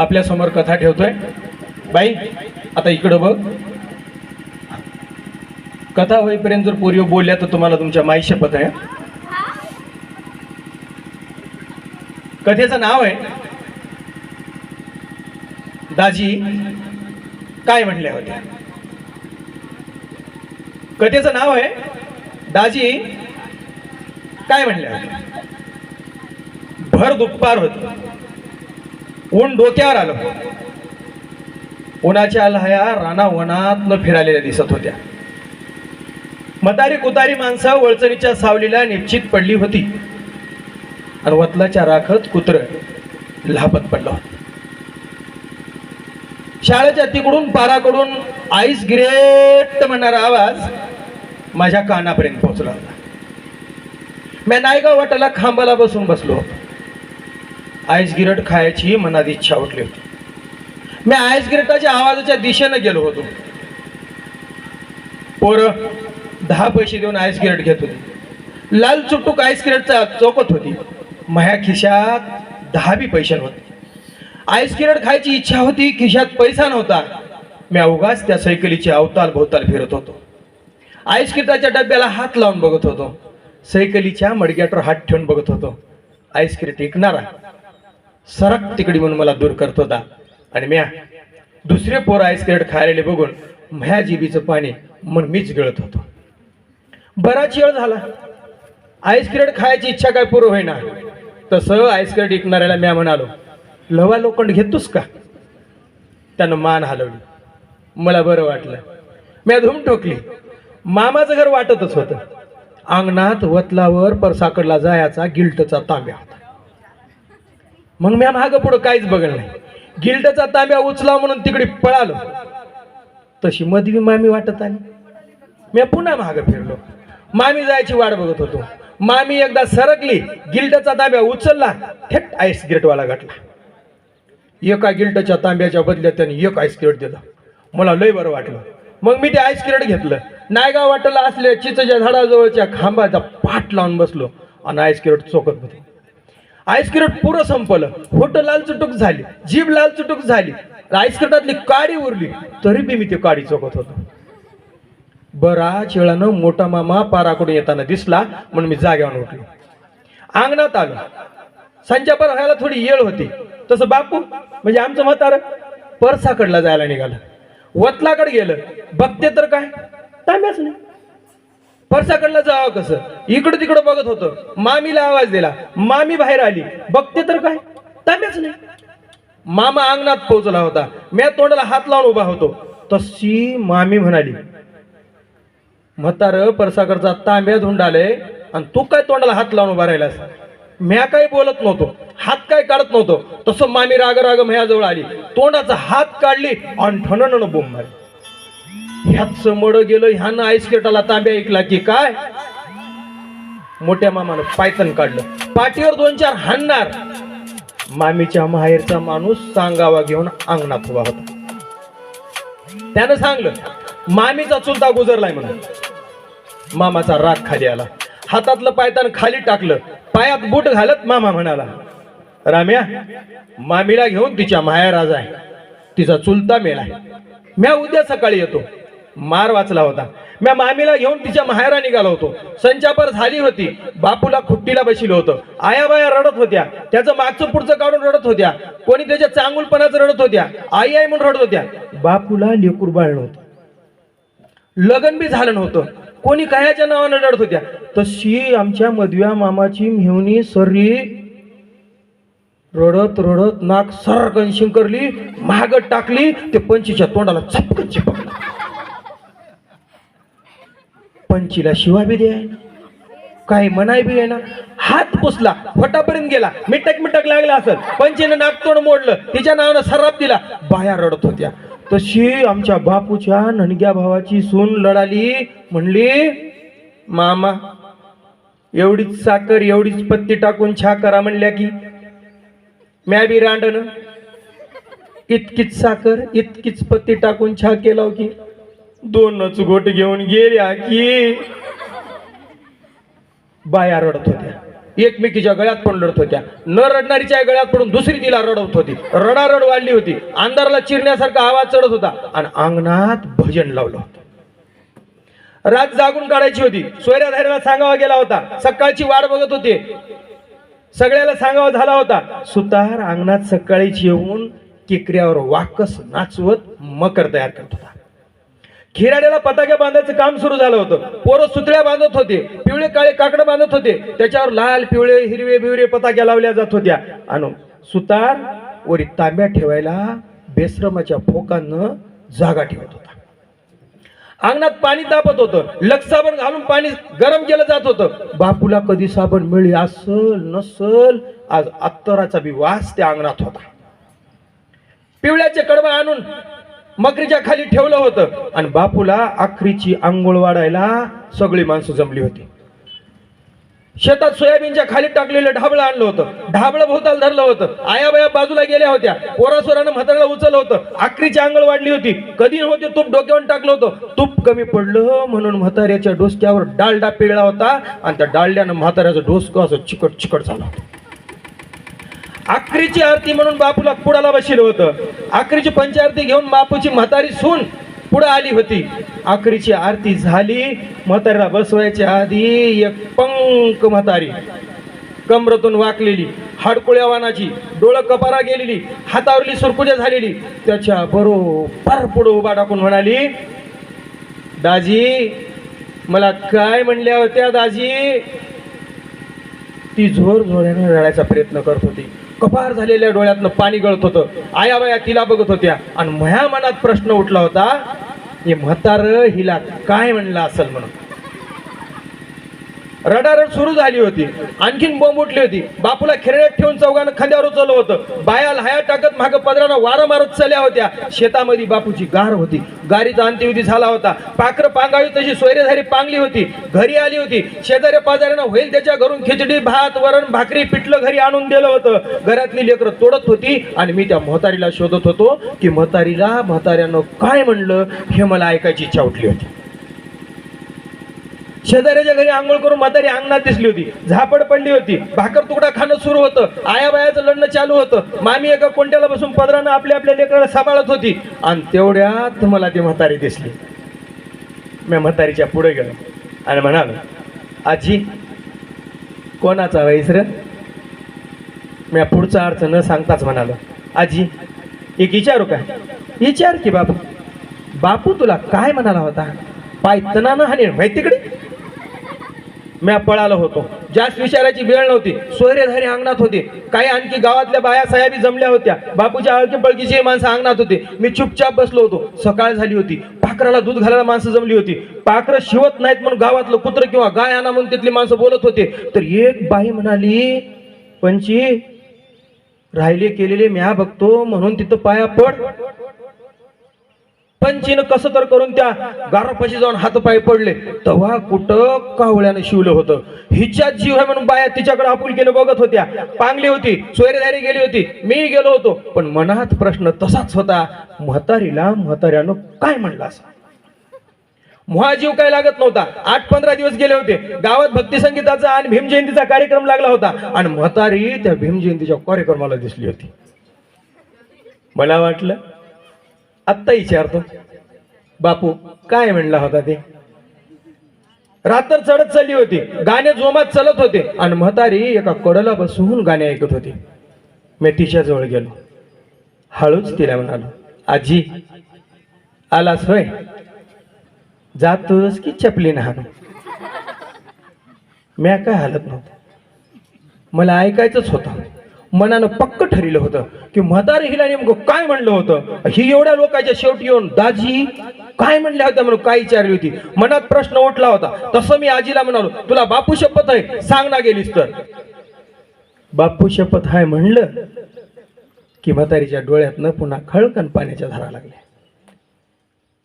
आपल्यासमोर कथा ठेवतोय. बाई आता इकडं बघ. कथा होईपर्यंत जर पोरिओ बोलल्या तर तुम्हाला तुमच्या माई शपथ आहे कथेचं नाव आहे. दाजी काय म्हणल्या होत्या? कथेचं नाव आहे दाजी काय म्हणल्या होत्या? भर दुपार होत. ऊन डोक्यावर आलं. उन्हाच्या लहया राना न फिरालेल्या दिसत होत्या. मतारी कुतारी माणसं वळचणीच्या सावलीला निश्चित पडली होती. आणि वतलाच्या राखत कुत्र लहापत पडलं शाळेच्या तिकडून पाराकडून आईस ग्रेट म्हणणारा आवाज माझ्या कानापर्यंत पोहोचला होता. मी नायगाव वाटाला खांबाला बसून बसलो होतो. आईस गिरट खायची मनात इच्छा उठली होती. मी आईस गिरटाच्या आवाजाच्या दिशेनं गेलो होतो. पोर दहा पैसे देऊन आईस गिरट घेत होती. लाल चुटूक आईस गिरटचा चौकत होती. माझ्या खिशात दहा बी पैसे नव्हते. आईस गिरट खायची इच्छा होती खिशात पैसा नव्हता. मी अवघाच त्या सायकलीची अवताल भोवताल फिरत होतो. आईस गिरटाच्या डब्याला हात लावून बघत होतो. सायकलीच्या मडग्यावर हात ठेवून बघत होतो. आईस गिरट ऐकणारा सरक तिकडी म्हणून मला दूर करत होता. आणि म्या दुसरे पोर आईस्क्रीट खायलेले बघून म्या जिबीचं पाणी मन मीच गळत होतो. बराच वेळ झाला. आईस्क्रीट खायची इच्छा काय पूर्ण होईना. तसं आईस्क्रीट विकणाऱ्याला म्या म्हणालो लवा लोखंड घेतोस का? त्यानं मान हलवली. मला बरं वाटलं. म्या धूम ठोकली. मामाचं घर वाटतच होतं. अंगणात वतलावर परसाकडला जायाचा गिल्टचा तांब्या. मग म्या मागं पुढं काहीच बघलं नाही. गिल्डचा तांब्या उचला म्हणून तिकडे पळालो. तशी मधवी मामी वाटत आली. मी पुन्हा मागं फिरलो. मामी जायची वाट बघत होतो. मामी एकदा सरकली गिल्डचा तांब्या उचलला थेट आईस गिरटवाला गाठला एका गिल्टच्या तांब्याच्या बदल्यात त्याने एक आईस गिरट दिलं. मला लय बरं वाटलं. मग मी ते आईस गिरट घेतलं. नायगाव वाटला असल्या चिचच्या झाडाजवळच्या खांबाचा पाठ लावून बसलो आणि आईस गिरट चोकत होते. आईस्क्रीट पुरं संपलं. होट लाल चुटूक झाली. जीभ लाल चुटूक झाली. आईस्क्रीटातली काडी उरली. तरी बी मी ती काडी चोकत होतो. बराच वेळानं मोठा मामा पाराकडून येताना दिसला म्हणून मी जाग्यावर उठलो. अंगणात आलो. संचापर व्हायला थोडी येळ होती. तसं बापू म्हणजे आमचं म्हातार परसाकडला जायला निघालं. वतलाकडे गेलं. बघते तर काय? तांब्याच नाही. परसाकडला जावं कसं? इकडं तिकडं बघत होतं. मामीला आवाज दिला. मामी बाहेर आली. बघते तर काय? तांब्याच नाही. मामा अंगणात पोहोचला होता. म्या तोंडाला हात लावून उभा होतो. तशी मामी म्हणाली म्हातार परसाकडचा तांब्या धुंडाले आणि तू काय तोंडाला हात लावून उभा राहिलास? म्या काय बोलत नव्हतो. हात काय काढत नव्हतो. तसं मामी राग राग म्याजवळ आली. तोंडाचा हात काढली आणि ठणन बोंब मारली. ह्याच मड गेलं ह्यानं आईस्केटाला तांब्या ऐकला की काय? मोठ्या मामानं पायतन काढलं. पाठीवर दोन चार हाणणार. मामीच्या माहेरचा माणूस सांगावा घेऊन अंगणात उभा होता. त्यानं सांगलं मामीचा चुलता गुजरलाय म्हणून. मामाचा राग खाली आला. हातातलं पायतान खाली टाकलं. पायात बूट घालत मामा म्हणाला राम्या मामीला घेऊन तिच्या माहेराज आहे तिचा चुलता मेलाय. म्या उद्या सकाळी येतो. मार वाचला होता. म्या मामीला घेऊन तिच्या माहेरा निघालो होतो. संचापर झाली होती. बापूला खुट्टीला बशील होतं. आयाबाया रडत होत्या. त्याचं मागचं पुढचं काढून रडत होत्या. कोणी त्याच्या चांगुलपणाचं रडत होत्या. आई आई म्हणून रडत होत्या. बापूला लेकूर बाळ नव्हतं लग्न बी झालं नव्हतं. कोणी कायाच्या नावानं रडत होत्या. तशी आमच्या मधव्या मामाची मेहुणी सरी रडत रडत नाक सरकन शिंकरली महागत टाकली ते पंचीच्या तोंडाला चपकन चिपकलं. पंचीला शिवा बी द्याय काही म्हणाय बी ना हात पुसला फटापर्यंत गेला. मिटक मिटक लागला असत पंचीनं नागतोड मोडलं. तिच्या नावानं सर्राप दिला. बाया रडत होत्या. तशी आमच्या बापूच्या नणग्या भावाची सून लढाली. म्हणली मामा एवढीच साखर एवढीच पत्ती टाकून छा करा म्हणल्या की. म्या बी रांडण. इतकीच साखर इतकीच पत्ती टाकून छा केला की. दोनच गोट घेऊन गेल्या की बाया रडत होत्या. एकमेकीच्या गळ्यात पण रडत होत्या. न रडणारीच्या गळ्यात पडून दुसरी तिला रडवत होती. रडारड वाढली होती. अंधाराला चिरण्यासारखा आवाज चढत होता. आणि अंगणात भजन लावलं होतं. रात जागून काढायची होती. सोयऱ्या धाऱ्याला सांगावा गेला होता. सकाळची वाट बघत होते. सगळ्याला सांगावा झाला होता. सुतार अंगणात सकाळीच येऊन केकऱ्यावर वाकस नाचवत मकर तयार करत होता. खिराड्याला पताक्या बांधायचं काम सुरू झालं होतं. पोरं सुतळ्या बांधत होते पिवळे काळे काकडं बांधत होते. त्याच्यावर लाल पिवळे हिरवे बिवरे पताक्या लावल्या जात होत्या. आणि सुतार वरी तांब्या ठेवायला बेश्रमाच्या फोकांनं जागा ठेवत होता. अंगणात पाणी तापत होतं. लक्ष साबण घालून पाणी गरम केलं जात होतं. बापूला कधी साबण मिळी असल नसल आज अत्तराचा बी वास त्या अंगणात होता. पिवळ्याचे कडवा आणून मकरीच्या खाली ठेवलं होतं. आणि बापूला आखरीची आंघोळ वाढायला सगळी माणसं जमली होती. शेतात सोयाबीनच्या खाली टाकलेलं ढाबळं आणलं होतं. ढाबळं भोवताल धरलं होतं. आयाबाया बाजूला गेल्या होत्या. पोरासोरानं म्हाताऱ्याला उचललं होतं. आखरीची आंघोळ वाढली होती. कधी होते तूप डोक्यावर टाकलं होतं. तूप कमी पडलं म्हणून म्हाताऱ्याच्या डोसक्यावर डालडा पिळला होता. आणि त्या डालड्यानं म्हाताऱ्याचं डोसकं असं चिकट चिकट झालं. होतं आखरीची आरती म्हणून बापूला पुढाला बसलं होतं. आखरीची पंचारती घेऊन बापूची म्हातारी सून पुढे आली होती. आखरीची आरती झाली म्हातारीला बसवायच्या आधी एक पंक म्हातारी कमरतून वाकलेली हाडकुळ्या वानाची डोळं कपारा गेलेली हातावरली सुरकुजा झालेली त्याच्या बरोबर पुढं उभा टाकून म्हणाली दाजी मला काय म्हणल्या होत्या दाजी? ती झोर झोऱ्याने रडायचा प्रयत्न करत होती. कपार झालेल्या डोळ्यातनं पाणी गळत होतं. आयाबाया तिला बघत होत्या. आणि माझ्या मनात प्रश्न उठला होता हे म्हातार हिला काय म्हणलं असेल म्हणून? रडारड सुरू झाली होती. आणखीन बोंब उठली होती. बापूला खेळण्यात ठेवून चौघानं खांद्यावर उचललं होतं. बाया लहाया टाकत मागं पदरानं वारं मारत चालल्या होत्या. शेतामध्ये बापूची गार होती. गारीचा अंत्यविधी झाला होता. पाखर पांगावी तशी सोयरेधारी पांगली होती. घरी आली होती. शेजाऱ्या पाजाऱ्यानं होईल त्याच्या घरून खिचडी भात वरण भाकरी पिठलं घरी आणून दिलं होतं. घरातली लेकरं तोडत होती आणि मी त्या म्हातारीला शोधत होतो की म्हातारीला म्हाताऱ्यानं काय म्हणलं हे मला ऐकायची इच्छा उठली होती. शेजाऱ्याच्या घरी आंघोळ करून म्हातारी अंगणात दिसली होती. झापड पडली होती. भाकर तुकडा खाणं सुरू होतं. आयाबायाचं लढणं चालू होतं. मामी एका कोणत्याला बसून पदरानं आपल्या आपल्या लेकराला सांभाळत होती. आणि तेवढ्यात मला ती म्हातारी दिसली. मी म्हातारीच्या पुढे गेलो. आणि म्हणालो आजी कोणाचा वैस र? मी पुढचा अर्थ न सांगताच म्हणालो आजी एक विचारू काय विचार की बापू. बापू तुला काय म्हणाला होता? पाय तणानं हानी माहिती तिकडे म्या पळालो होतो. जास्त विचारायची वेळ नव्हती. सोयरेधारी अंगणात होते. काही आणखी गावातल्या बाया साहेबी जमल्या होत्या. बापूच्या आळकी पळकीची माणसं अंगणात होते. मी चुपचाप बसलो होतो. सकाळ झाली होती. पाखराला दूध घालायला माणसं जमली होती. पाखरं शिवत नाहीत म्हणून गावातलं कुत्र किंवा गाय आणा म्हणून तिथली माणसं बोलत होते. तर एक बाई म्हणाली पंची राहिले केलेले म्या बघतो म्हणून तिथं पाया पड. पंचीनं कसं तर करून त्या गारापाशी जाऊन हातपाय पडले. तेव्हा कुठं कावळ्यानं शिवलं होतं. हिच्यात जीव आहे म्हणून बाया तिच्याकडे आपुलकीने बघत होत्या. पांगली होती सोयरेदारी गेली होती. मी गेलो होतो. पण मनात प्रश्न तसाच होता म्हातारीला म्हाताऱ्यानं काय म्हणलं असं? मुहा जीव काय लागत नव्हता. आठ पंधरा दिवस गेले होते. गावात भक्ती संगीताचा आणि भीम जयंतीचा कार्यक्रम लागला होता. आणि म्हातारी त्या भीम जयंतीच्या कार्यक्रमाला दिसली होती. मला वाटलं आत्ता विचारतो. बापू काय म्हणला होता ते? रात्र चढत चालली होती. गाणे जोमात चलत होते. आणि म्हातारी एका कडला बसून गाणे ऐकत होती. मी तिच्या जवळ गेलो. हळूच तिला म्हणालो आजी आलास होय? जातोस की चपली हाणू म्या काय हालत नव्हतं. मला ऐकायचंच होतं. मनानं पक्क ठरलं होतं की म्हातारे हिला नेमकं काय म्हणलं होतं? ही एवढ्या लोकांच्या शेवटी येऊन दाजी काय म्हणल्या होत्या? म्हणून काय विचारली होती? मनात प्रश्न उठला होता. तसं मी आजीला म्हणालो तुला बापू शपथ आहे? सांग ना गेलीस तर. बापू शपथ आहे म्हणलं की म्हातारीच्या डोळ्यातनं पुन्हा खळकन पाण्याच्या धारा लागल्या.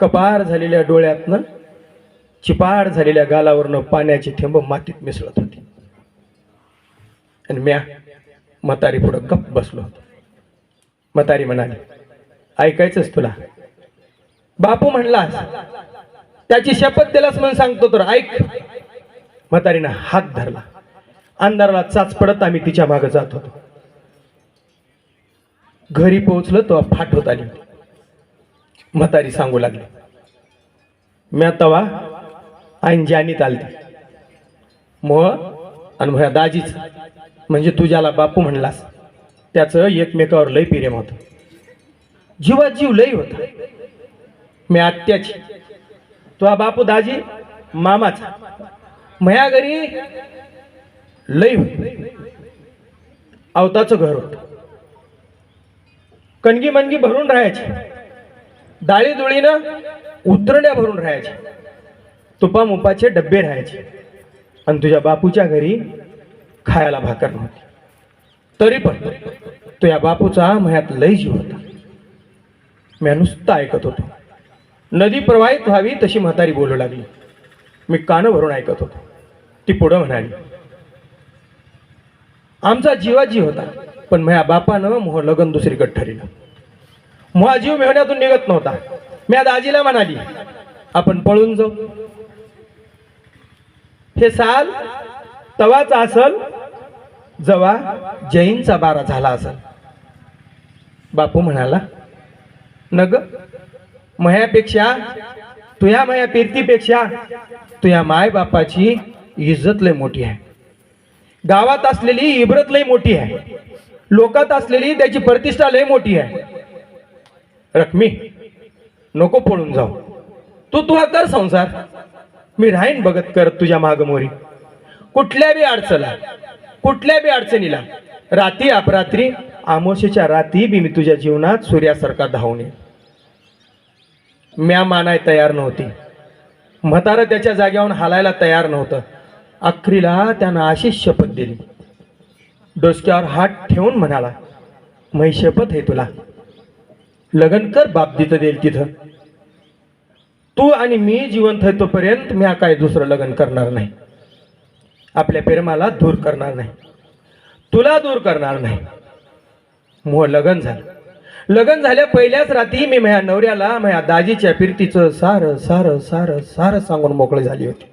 कपार झालेल्या डोळ्यातनं चिपाड झालेल्या गालावरनं पाण्याची थेंब मातीत मिसळत होती. आणि म्या म्हातारी पुढं गप्प बसलो होतो. म्हातारी म्हणाली ऐकायचंच तुला. बापू म्हणलास त्याची शपथ दिलास म्हणून सांगतो तर ऐक. म्हातारीनं हात धरला. अंधाराला चाच पडत आम्ही तिच्यामागे जात होतो. घरी पोहोचलो तेव्हा फाट होत आली म्हातारी सांगू लागली म्या तवा आईन जानीत आलती. मोह आणि माझ्या दाजीच. म्हणजे तुझ्याला बापू म्हणलास त्याचं एकमेकावर लय प्रेम होतं. जीवात जीव लय होता. मी आत्याची तुझा बापू दाजी मामाचा. मया घरी लय होत. अवताचं घर होत. कणगी मनगी भरून राहायची. डाळी दुळीनं उतरड्या भरून राहायच्या तुपा मुपाचे डब्बे राहायचे. आणि तुझ्या बापूच्या घरी खायला भाकर नव्हती. तरी पण तो या बापूचा मयात लय जीव होता. मी नुसतं ऐकत होतो. नदी प्रवाहित व्हावी तशी म्हातारी बोलू लागली. मी कानं भरून ऐकत होतो. ती पुढं म्हणाली आमचा जीवाजीव होता पण माझ्या बापानं मोह लगन दुसरीकडे ठरलं मोहा जीव मेहण्यातून निघत नव्हता. मी आज आजीला म्हणाली आपण पळून जाऊ. हे साल तवाच असल जवा जैनचा बारा झाला असेल. बापू म्हणाला नग मयापेक्षा तुया माया पिरतीपेक्षा तुया माय बापाची इज्जत लय मोठी आहे. गावात असलेली इब्रत लय मोठी आहे. लोकात असलेली त्याची प्रतिष्ठा लय मोठी आहे. रकमी नको पळून जाऊ. तू तुहा कर संसार. मी राहीन बघत करत तुझ्या मागमोरी. कुठल्या बी अडचला कुठल्या बी अडचणीला. रात्री अपरात्री आमोशेच्या रात्री बी मी तुझ्या जीवनात सूर्यासारखा धावून येईन. म्या मानाय तयार नव्हती. म्हातारं त्याच्या जाग्यावरून हालायला तयार नव्हतं. अखरीला त्यानं अशीच शपथ दिली. डोसक्यावर हात ठेवून म्हणाला मै शपथ आहे तुला. लग्न कर बाप तिथं देईल तिथं. तू आणि मी जिवंत आहे तोपर्यंत मी काय दुसरं लग्न करणार नाही. आपल्या प्रेमाला दूर करणार नाही. तुला दूर करणार नाही. मोह लग्न झालं. लग्न झाल्या पहिल्याच रात्री मी माझ्या नवऱ्याला माझ्या दाजीच्या फिरतीचं सारं सारं सारं सारं सांगून मोकळे झाली होती.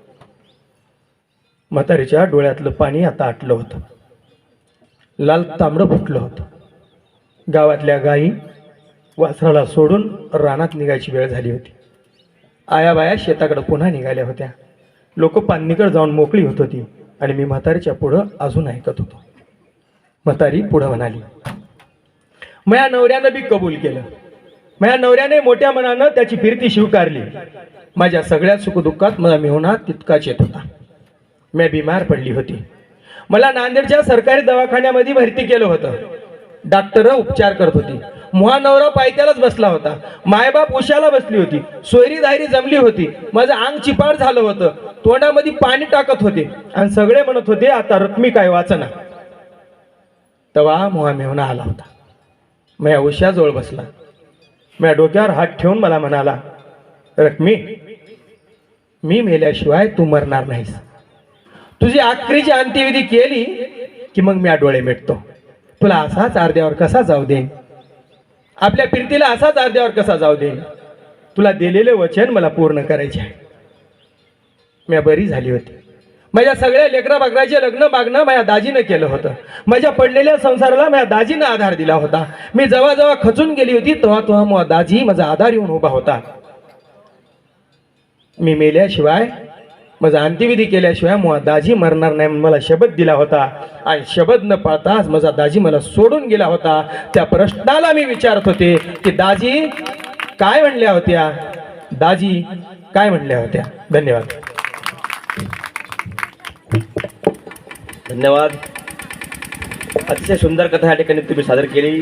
म्हातारीच्या डोळ्यातलं पाणी आता आटलं होतं. लाल तांबडं फुटलं होतं. गावातल्या गायी वासराला सोडून रानात निघायची वेळ झाली होती. आया बाया शेताकडे पुन्हा निघाल्या होत्या. लोक पाणीकडे जाऊन मोकळी होत होती. आणि मी म्हातारीच्या पुढं अजून ऐकत होतो. म्हातारी पुढं म्हणाली माझ्या नवऱ्यानं बी कबूल केलं. माझ्या नवऱ्याने मोठ्या मनानं त्याची फिरती स्वीकारली. माझ्या सगळ्या सुखदुःखात मला मिळवणार तितकाच येत होता. मी बिमार पडली होती. मला नांदेडच्या सरकारी दवाखान्यामध्ये भरती केलं होतं. डॉक्टर उपचार करत होती. मुहा नवरा पायथ्यालाच बसला होता. मायबाप उशाला बसली होती. सोयरी दायरी जमली होती. माझं अंग चिपाड झालं होतं. तोंडामध्ये पाणी टाकत होते. आणि सगळे म्हणत होते आता रक्मी काय वाचना. तवा मुहा मेहना आला होता. मी उशाजवळ बसला. मी डोक्यावर हात ठेवून मला म्हणाला रक्मी मी मेल्याशिवाय तू मरणार नाहीस. तुझी आखरीची अंत्यविधी केली की मग मी डोळे मिटतो. तुला असाच अर्ध्यावर कसा जाऊ देईन? आपल्या फिरतीला असाच अर्ध्यावर कसा जाऊ देईन? तुला दिलेले वचन मला पूर्ण करायचे आहे. मी बरी झाली होती. माझ्या सगळ्या लेकरा बागराचे लग्न मागणं माझ्या दाजीनं केलं होतं. माझ्या पडलेल्या संसाराला माझ्या दाजीनं आधार दिला होता. मी जेव्हा जेव्हा खचून गेली होती तेव्हा तेव्हा मग दाजी माझा आधार येऊन उभा होता. मी मेल्याशिवाय माझा अंत्यविधी केल्याशिवाय मुळा दाजी मरणार नाही मला शपथ दिला होता. आणि शपथ न पाळताच माझा दाजी मला सोडून गेला होता. त्या प्रश्नाला मी विचारत होते की दाजी काय म्हणल्या होत्या? दाजी काय म्हणल्या होत्या? धन्यवाद. धन्यवाद. अतिशय सुंदर कथा या ठिकाणी तुम्ही सादर केली.